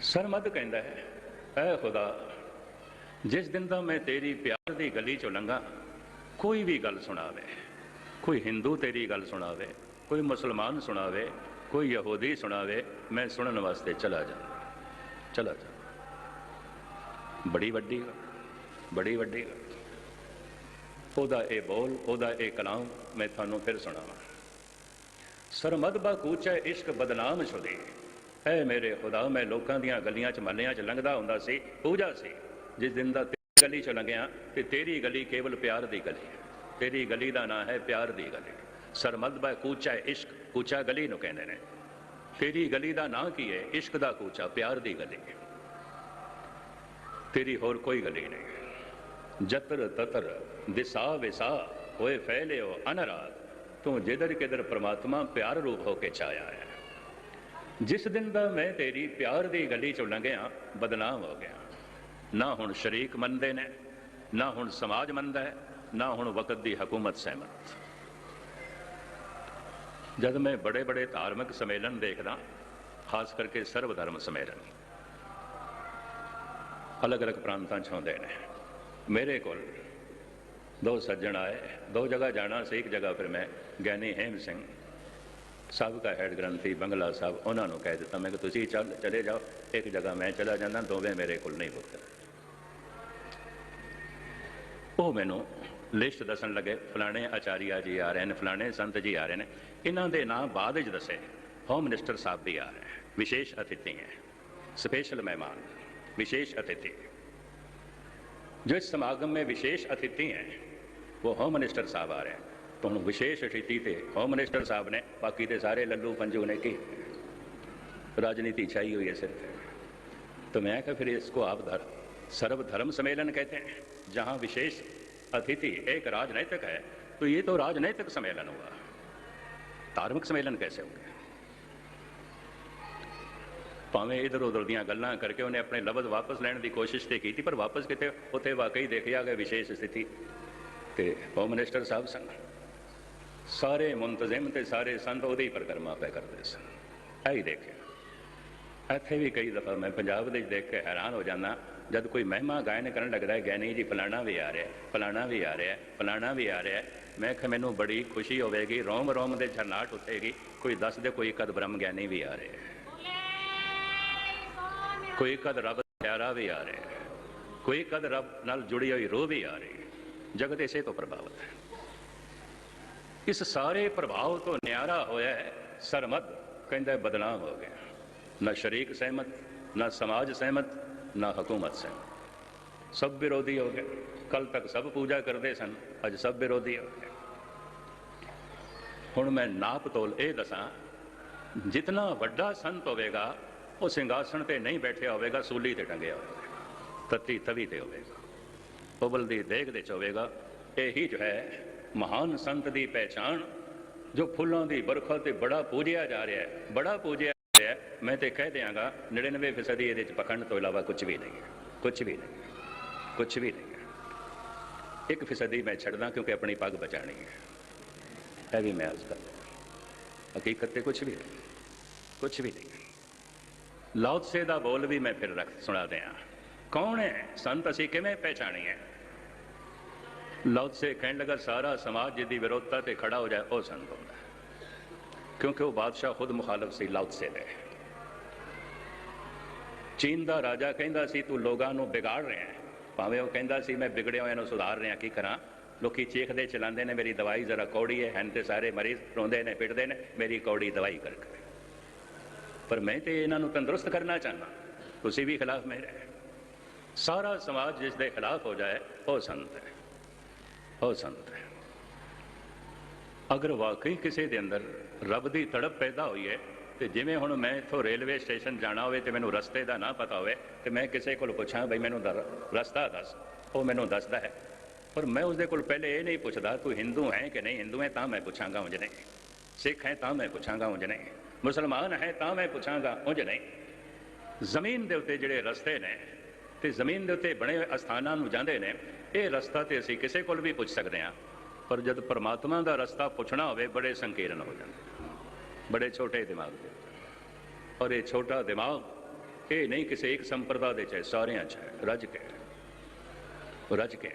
ਸਰਮਦ ਕਹਿੰਦਾ ਹੈ, ਐ ਖੁਦਾ, ਜਿਸ ਦਿਨ ਦਾ ਮੈਂ ਤੇਰੀ ਪਿਆਰ ਦੀ ਗਲੀ ਚੋਂ ਲੰਘਾਂ, ਕੋਈ ਵੀ ਗੱਲ ਸੁਣਾਵੇ, ਕੋਈ ਹਿੰਦੂ ਤੇਰੀ ਗੱਲ ਸੁਣਾਵੇ, ਕੋਈ ਮੁਸਲਮਾਨ ਸੁਣਾਵੇ, ਕੋਈ ਯਹੂਦੀ ਸੁਣਾਵੇ, ਮੈਂ ਸੁਣਨ ਵਾਸਤੇ ਚਲਾ ਜਾ ਚਲਾ ਜਾ। ਬੜੀ ਵੱਡੀ ਗੱਲ, ਬੜੀ ਵੱਡੀ ਗੱਲ। ਉਹਦਾ ਇਹ ਬੋਲ, ਉਹਦਾ ਇਹ ਕਲਾਮ ਮੈਂ ਤੁਹਾਨੂੰ ਫਿਰ ਸੁਣਾਵਾਂ। ਸਰਮਦ ਬਾ ਕੂਚੈ ਇਸ਼ਕ ਬਦਨਾਮ ਛੁਦੇ। ਐ ਮੇਰੇ ਖੁਦਾ, ਮੈਂ ਲੋਕਾਂ ਦੀਆਂ ਗਲੀਆਂ 'ਚ ਮਹੱਲਿਆਂ 'ਚ ਲੰਘਦਾ ਹੁੰਦਾ ਸੀ, ਪੂਜਾ ਸੀ। ਜਿਸ ਦਿਨ ਦਾ ਤੇਰੀ ਗਲੀ 'ਚ ਲੰਘਿਆ, ਤੇ ਤੇਰੀ ਗਲੀ ਕੇਵਲ ਪਿਆਰ ਦੀ ਗਲੀ ਹੈ। ਤੇਰੀ ਗਲੀ ਦਾ ਨਾਂ ਹੈ ਪਿਆਰ ਦੀ ਗਲੀ। ਸਰਮਦ ਬਾ ਕੂਚਾ ਇਸ਼ਕ, ਕੂਚਾ ਗਲੀ ਨੂੰ ਕਹਿੰਦੇ ਨੇ। ਤੇਰੀ ਗਲੀ ਦਾ ਨਾਂ ਕੀ ਹੈ ਇਸ਼ਕ ਦਾ ਕੂਚਾ, ਪਿਆਰ ਦੀ ਗਲੀ ਤੇਰੀ ਹੋਰ ਕੋਈ ਗਲੀ ਨਹੀਂ ਜਤਰ ਤਤਰ, ਦਿਸਾ ਵਿਸਾ, ਹੋਏ ਫੈਲਿਓ ਅਨਰਾਗ। ਤੂੰ ਜਿੱਧਰ ਕਿਧਰ ਪ੍ਰਮਾਤਮਾ ਪਿਆਰ ਰੂਪ ਹੋ ਕੇ ਛਾਇਆ ਹੈ। ਜਿਸ ਦਿਨ ਦਾ ਮੈਂ ਤੇਰੀ ਪਿਆਰ ਦੀ ਗਲੀ ਚੋਂ ਲੰਘਿਆ, ਬਦਨਾਮ ਹੋ ਗਿਆ। ਨਾ ਹੁਣ ਸ਼ਰੀਕ ਮੰਨਦੇ ਨੇ, ਨਾ ਹੁਣ ਸਮਾਜ ਮੰਨਦਾ ਹੈ, ਨਾ ਹੁਣ ਵਕਤ ਦੀ ਹਕੂਮਤ ਸਹਿਮਤ। ਜਦ ਮੈਂ ਬੜੇ ਬੜੇ ਧਾਰਮਿਕ ਸੰਮੇਲਨ ਦੇਖਦਾ, ਖਾਸ ਕਰਕੇ ਸਰਵ ਧਰਮ ਸੰਮੇਲਨ, ਅਲੱਗ-ਅਲੱਗ ਪ੍ਰਾਂਤਾਂ 'ਚ ਹੁੰਦੇ ਨੇ। ਮੇਰੇ ਕੋਲ ਦੋ ਸੱਜਣ ਆਏ, ਦੋ ਜਗ੍ਹਾ ਜਾਣਾ ਸੀ, ਇੱਕ ਜਗ੍ਹਾ ਫਿਰ ਮੈਂ ਗਿਆਨੀ ਹੇਮ ਸਿੰਘ ਸਾਬਕਾ ਹੈਡ ਗ੍ਰੰਥੀ ਬੰਗਲਾ ਸਾਹਿਬ ਉਹਨਾਂ ਨੂੰ ਕਹਿ ਦਿੱਤਾ ਮੈਂ ਕਿ ਤੁਸੀਂ ਚੱਲ ਚਲੇ ਜਾਓ ਇੱਕ ਜਗ੍ਹਾ ਮੈਂ ਚਲਾ ਜਾਂਦਾ ਦੋਵੇਂ ਮੇਰੇ ਕੋਲ ਨਹੀਂ ਬੁੱਕਦੇ ਉਹ ਮੈਨੂੰ ਲਿਸਟ ਦੱਸਣ ਲੱਗੇ ਫਲਾਣੇ ਆਚਾਰੀਆ ਜੀ ਆ ਰਹੇ ਨੇ ਫਲਾਣੇ ਸੰਤ ਜੀ ਆ ਰਹੇ ਨੇ ਇਹਨਾਂ ਦੇ ਨਾਮ ਬਾਅਦ ਵਿੱਚ ਦੱਸੇ ਹੋਮ ਮਿਨਿਸਟਰ ਸਾਹਿਬ ਵੀ ਆ ਰਹੇ ਹੈ ਵਿਸ਼ੇਸ਼ ਅਤਿਥੀ ਹੈ स्पेशल मेहमान विशेष अतिथि जो इस समागम में विशेष अतिथि हैं वो होम मिनिस्टर साहब आ रहे हैं तो हम विशेष अतिथि थे होम मिनिस्टर साहब ने बाकी तो सारे लल्लू पंजू ने की राजनीति छाई हुई है सिर्फ तो मैं क्या फिर इसको आप धर, सर्वधर्म सम्मेलन कहते हैं जहाँ विशेष अतिथि एक राजनैतिक है तो ये तो राजनैतिक सम्मेलन हुआ धार्मिक सम्मेलन कैसे होंगे ਭਾਵੇਂ ਇਧਰ ਉਧਰ ਦੀਆਂ ਗੱਲਾਂ ਕਰਕੇ ਉਹਨੇ ਆਪਣੇ ਲਫ਼ਜ਼ ਵਾਪਸ ਲੈਣ ਦੀ ਕੋਸ਼ਿਸ਼ ਤੇ ਕੀਤੀ ਪਰ ਵਾਪਸ ਕਿਤੇ ਉੱਥੇ ਵਾਕਈ ਦੇਖਿਆ ਗਿਆ ਵਿਸ਼ੇਸ਼ ਸਥਿਤੀ ਤੇ ਹੋਮ ਮਿਨਿਸਟਰ ਸਾਹਿਬ ਸਨ ਸਾਰੇ ਮੁੰਤਜ਼ਮ ਤੇ ਸਾਰੇ ਸੰਤ ਉਹਦੇ ਹੀ ਪਰਕਰਮਾ ਪੈ ਕਰਦੇ ਸਨ। ਐ ਹੀ ਦੇਖਿਆ ਇੱਥੇ ਵੀ ਕਈ ਦਫਾ ਮੈਂ ਪੰਜਾਬ ਦੇ ਵਿੱਚ ਦੇਖ ਕੇ ਹੈਰਾਨ ਹੋ ਜਾਂਦਾ, ਜਦ ਕੋਈ ਮਹਿਮਾ ਗਾਇਨ ਕਰਨ ਲੱਗਦਾ ਹੈ ਗਿਆਨੀ ਜੀ, ਫਲਾਣਾ ਵੀ ਆ ਰਿਹਾ, ਫਲਾਣਾ ਵੀ ਆ ਰਿਹਾ, ਫਲਾਣਾ ਵੀ ਆ ਰਿਹਾ। ਮੈਂ ਕਿ ਮੈਨੂੰ ਬੜੀ ਖੁਸ਼ੀ ਹੋਵੇਗੀ, ਰੋਮ ਰੋਮ ਦੇ ਝਰਨਾਟ ਉੱਠੇਗੀ, ਕੋਈ ਦੱਸ ਦੇ ਕੋਈ ਕਦ ਬ੍ਰਹਮ ਗਿਆਨੀ ਵੀ ਆ ਰਿਹਾ ਕੋਈ ਕਦ ਰੱਬ ਪਿਆਰਾ ਵੀ ਆ ਰਿਹਾ ਕੋਈ ਕਦ ਰੱਬ ਨਾਲ ਜੁੜੀ ਹੋਈ ਰੂਹ ਵੀ ਆ ਰਹੀ ਜਗਤ ਇਸੇ ਤੋਂ ਪ੍ਰਭਾਵਿਤ ਹੈ। ਇਸ ਸਾਰੇ ਪ੍ਰਭਾਵ ਤੋਂ ਨਿਆਰਾ ਹੋਇਆ ਹੈ। ਕਹਿੰਦਾ ਬਦਨਾਮ ਹੋ ਗਿਆ। ਨਾ ਸ਼ਰੀਕ ਸਹਿਮਤ, ਨਾ ਸਮਾਜ ਸਹਿਮਤ, ਨਾ ਹਕੂਮਤ ਸਹਿਮਤ। ਸਭ ਵਿਰੋਧੀ ਹੋ ਗਏ। ਕੱਲ ਤੱਕ ਸਭ ਪੂਜਾ ਕਰਦੇ ਸਨ। ਅੱਜ ਸਭ ਵਿਰੋਧੀ ਹੋ ਗਏ। ਹੁਣ ਮੈਂ ਨਾਪ ਤੋਲ ਇਹ ਦੱਸਾਂ, ਜਿਤਨਾ ਵੱਡਾ ਸੰਤ ਹੋਵੇਗਾ, ਉਹ ਸਿੰਘਾਸਣ ਤੇ ਨਹੀਂ ਬੈਠਿਆ ਹੋਵੇਗਾ, ਸੂਲੀ ਤੇ ਟੰਗਿਆ ਹੋਵੇਗਾ, ਤੱਤੀ ਤਵੀ ਤੇ ਹੋਵੇਗਾ। ਉਬਲ ਦੀ ਦੇਗ ਦੇ ਚ ਹੋਵੇਗਾ। ਇਹੀ ਜੋ ਹੈ ਮਹਾਨ ਸੰਤ ਦੀ ਪਹਿਚਾਣ, ਜੋ ਫੁੱਲਾਂ ਦੀ ਬਰਖਾ ਤੇ ਬੜਾ ਪੂਜਿਆ ਜਾ ਰਿਹਾ ਹੈ, ਬੜਾ ਪੂਜਿਆ ਜਾ ਰਿਹਾ ਹੈ, ਮੈਂ ਤੇ ਕਹਿ ਦਿਆਂਗਾ 99% ਫੀਸਦੀ ਇਹਦੇ ਚ ਪਖੰਡ ਤੋਂ ਇਲਾਵਾ ਕੁਝ ਵੀ ਨਹੀਂ ਹੈ ਕੁਝ ਵੀ ਨਹੀਂ ਹੈ ਕੁਝ ਵੀ ਨਹੀਂ ਹੈ। ਇੱਕ ਫੀਸਦੀ ਮੈਂ ਛੱਡਦਾ ਕਿਉਂਕਿ ਆਪਣੀ ਪੱਗ ਬਚਾਣੀ ਹੈ। ਇਹ ਵੀ ਮੈਂ ਅਰਜ਼ ਕਰਦਾ ਹਕੀਕਤ ਤੇ ਕੁਝ ਵੀ ਨਹੀਂ ਕੁਝ ਵੀ ਨਹੀਂ ਲਾਉਤਸੇ ਦਾ ਬੋਲ ਵੀ ਮੈਂ ਫਿਰ ਰੱਖ, ਸੁਣਾ ਦਿਆਂ। ਕੌਣ ਹੈ? ਸੰਤ ਅਸੀਂ ਕਿਵੇਂ ਪਹਿਚਾਣੀਏ? ਲਾਉਤਸੇ ਕਹਿਣ ਲੱਗਾ, ਸਾਰਾ ਸਮਾਜ ਜਿਹਦੀ ਵਿਰੋਧਤਾ ਤੇ ਖੜਾ ਹੋ ਜਾਏ, ਉਹ ਸੰਤ ਹੁੰਦਾ ਕਿਉਂਕਿ ਉਹ ਬਾਦਸ਼ਾਹ ਖੁਦ ਮੁਖਾਲਫ ਸੀ ਲਾਉਤਸੇ ਦੇ। ਚੀਨ ਦਾ ਰਾਜਾ ਕਹਿੰਦਾ ਸੀ, ਤੂੰ ਲੋਕਾਂ ਨੂੰ ਵਿਗਾੜ ਰਿਹਾ ਹੈ। ਭਾਵੇਂ ਉਹ ਕਹਿੰਦਾ ਸੀ, ਮੈਂ ਵਿਗੜਿਆ ਹੋਇਆਂ ਨੂੰ ਸੁਧਾਰ ਰਿਹਾ, ਕੀ ਕਰਾਂ? ਲੋਕੀ ਚੇਖਦੇ ਚਲਾਉਂਦੇ ਨੇ, ਮੇਰੀ ਦਵਾਈ ਜ਼ਰਾ ਕੌੜੀ ਹੈ, ਹਨ ਤੇ ਸਾਰੇ ਮਰੀਜ਼ ਰੋਂਦੇ ਨੇ, ਪਿੱਟਦੇ ਨੇ, ਮੇਰੀ ਕੌੜੀ ਦਵਾਈ ਕਰਕੇ ਪਰ ਮੈਂ ਤੇ ਇਹਨਾਂ ਨੂੰ ਤੰਦਰੁਸਤ ਕਰਨਾ ਚਾਹੁੰਦਾ। ਤੁਸੀਂ ਵੀ ਖਿਲਾਫ ਮੇਰੇ। ਸਾਰਾ ਸਮਾਜ ਜਿਸ ਦੇ ਖਿਲਾਫ ਹੋ ਜਾਏ, ਉਹ ਸੰਤ ਹੈ। ਉਹ ਸੰਤ ਹੈ। ਅਗਰ ਵਾਕਈ ਕਿਸੇ ਦੇ ਅੰਦਰ ਰੱਬ ਦੀ ਤੜਪ ਪੈਦਾ ਹੋਈ ਹੈ ਤੇ ਜਿਵੇਂ ਹੁਣ ਮੈਂ ਇਥੋਂ ਰੇਲਵੇ ਸਟੇਸ਼ਨ ਜਾਣਾ ਹੋਵੇ ਤੇ ਮੈਨੂੰ ਰਸਤੇ ਦਾ ਨਾ ਪਤਾ ਹੋਵੇ ਤੇ ਮੈਂ ਕਿਸੇ ਕੋਲ ਪੁੱਛਾਂ ਬਈ ਮੈਨੂੰ ਦਰ- ਰਸਤਾ ਦੱਸ, ਉਹ ਮੈਨੂੰ ਦੱਸਦਾ ਹੈ। ਪਰ ਮੈਂ ਉਸਦੇ ਕੋਲ ਪਹਿਲੇ ਇਹ ਨਹੀਂ ਪੁੱਛਦਾ ਤੂੰ ਹਿੰਦੂ ਹੈ ਕਿ ਨਹੀਂ, ਹਿੰਦੂ ਹੈ ਤਾਂ ਮੈਂ ਪੁੱਛਾਂਗਾ ਉਂਝ ਨਹੀਂ। ਸਿੱਖ ਹੈ ਤਾਂ ਮੈਂ ਪੁੱਛਾਂਗਾ ਉਂਝ ਨਹੀਂ। ਮੁਸਲਮਾਨ ਹੈ ਤਾਂ ਮੈਂ ਪੁੱਛਾਂਗਾ ਉਂਝ ਨਹੀਂ। ਜ਼ਮੀਨ ਦੇ ਉੱਤੇ ਜਿਹੜੇ ਰਸਤੇ ਨੇ ਤੇ ਜ਼ਮੀਨ ਦੇ ਉੱਤੇ ਬਣੇ ਹੋਏ ਅਸਥਾਨਾਂ ਨੂੰ ਜਾਂਦੇ ਨੇ ਇਹ ਰਸਤਾ ਤੇ ਅਸੀਂ ਕਿਸੇ ਕੋਲ ਵੀ ਪੁੱਛ ਸਕਦੇ ਹਾਂ। ਪਰ ਜਦ ਪਰਮਾਤਮਾ ਦਾ ਰਸਤਾ ਪੁੱਛਣਾ ਹੋਵੇ ਬੜੇ ਸੰਕੀਰਨ ਹੋ ਜਾਂਦੇ ਬੜੇ ਛੋਟੇ ਦਿਮਾਗ ਦੇ ਔਰ ਇਹ ਛੋਟਾ ਦਿਮਾਗ ਇਹ ਨਹੀਂ ਕਿਸੇ ਇੱਕ ਸੰਪਰਦਾ ਦੇ ਚ ਹੈ, ਸਾਰਿਆਂ ਚ ਹੈ, ਰੱਜ ਕੇ ਹੈ। ਰੱਜ ਕੇ